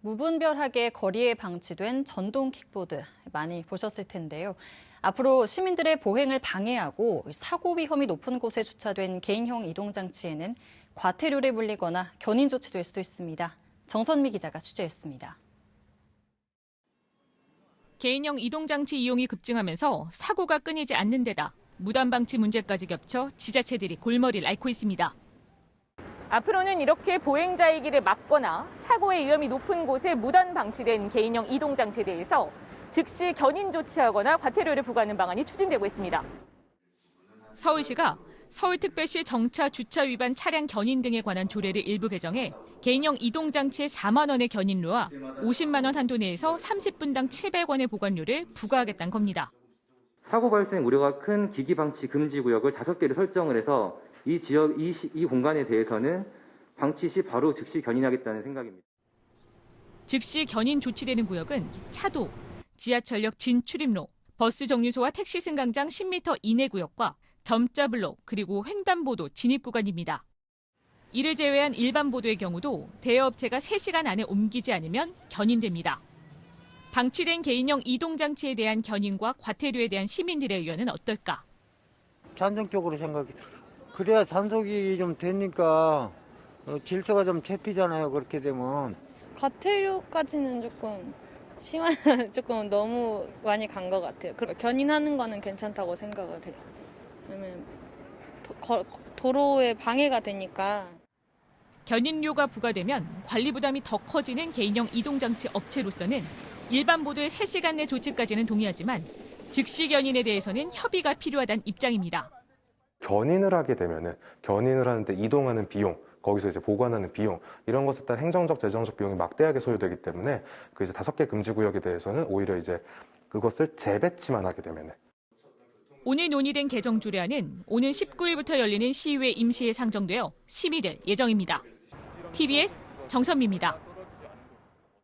무분별하게 거리에 방치된 전동 킥보드 많이 보셨을 텐데요. 앞으로 시민들의 보행을 방해하고 사고 위험이 높은 곳에 주차된 개인형 이동장치에는 과태료를 물리거나 견인 조치될 수도 있습니다. 정선미 기자가 취재했습니다. 개인형 이동장치 이용이 급증하면서 사고가 끊이지 않는 데다 무단 방치 문제까지 겹쳐 지자체들이 골머리를 앓고 있습니다. 앞으로는 이렇게 보행자의 길을 막거나 사고의 위험이 높은 곳에 무단 방치된 개인형 이동장치에 대해서 즉시 견인 조치하거나 과태료를 부과하는 방안이 추진되고 있습니다. 서울시가 서울특별시 정차 주차 위반 차량 견인 등에 관한 조례를 일부 개정해 개인형 이동장치의 4만 원의 견인료와 50만 원 한도 내에서 30분당 700원의 보관료를 부과하겠다는 겁니다. 사고 발생 우려가 큰 기기 방치 금지 구역을 다섯 개를 설정을 해서 이 지역 이, 시- 이 공간에 대해서는 방치 시 바로 즉시 견인하겠다는 생각입니다. 즉시 견인 조치되는 구역은 차도, 지하철역 진출입로, 버스 정류소와 택시 승강장 10m 이내 구역과 점자 블록 그리고 횡단보도 진입 구간입니다. 이를 제외한 일반 보도의 경우도 대여업체가 3시간 안에 옮기지 않으면 견인됩니다. 방치된 개인형 이동장치에 대한 견인과 과태료에 대한 시민들의 의견은 어떨까? 찬성적으로 생각이 들어요. 그래야 단속이 좀 되니까 어, 질서가 좀 잡히잖아요. 그렇게 되면. 과태료까지는 조금 심한 조금 너무 많이 간 것 같아요. 그- 견인하는 거는 괜찮다고 생각을 해요. 왜냐면 도, 거- 도로에 방해가 되니까. 견인료가 부과되면 관리 부담이 더 커지는 개인형 이동장치 업체로서는 일반 보도의 3시간 내 조치까지는 동의하지만 즉시 견인에 대해서는 협의가 필요하다는 입장입니다. 견인을 하게 되면은 견인을 하는데 이동하는 비용, 거기서 이제 보관하는 비용 이런 것에 따라 행정적 재정적 비용이 막대하게 소요되기 때문에 그 이제 다섯 개 금지 구역에 대해서는 오히려 이제 그것을 재배치만 하게 되면은 오늘 논의된 개정 조례안은 오는 19일부터 열리는 시의회 임시에 상정되어 심의될 예정입니다. TBS 정선미입니다.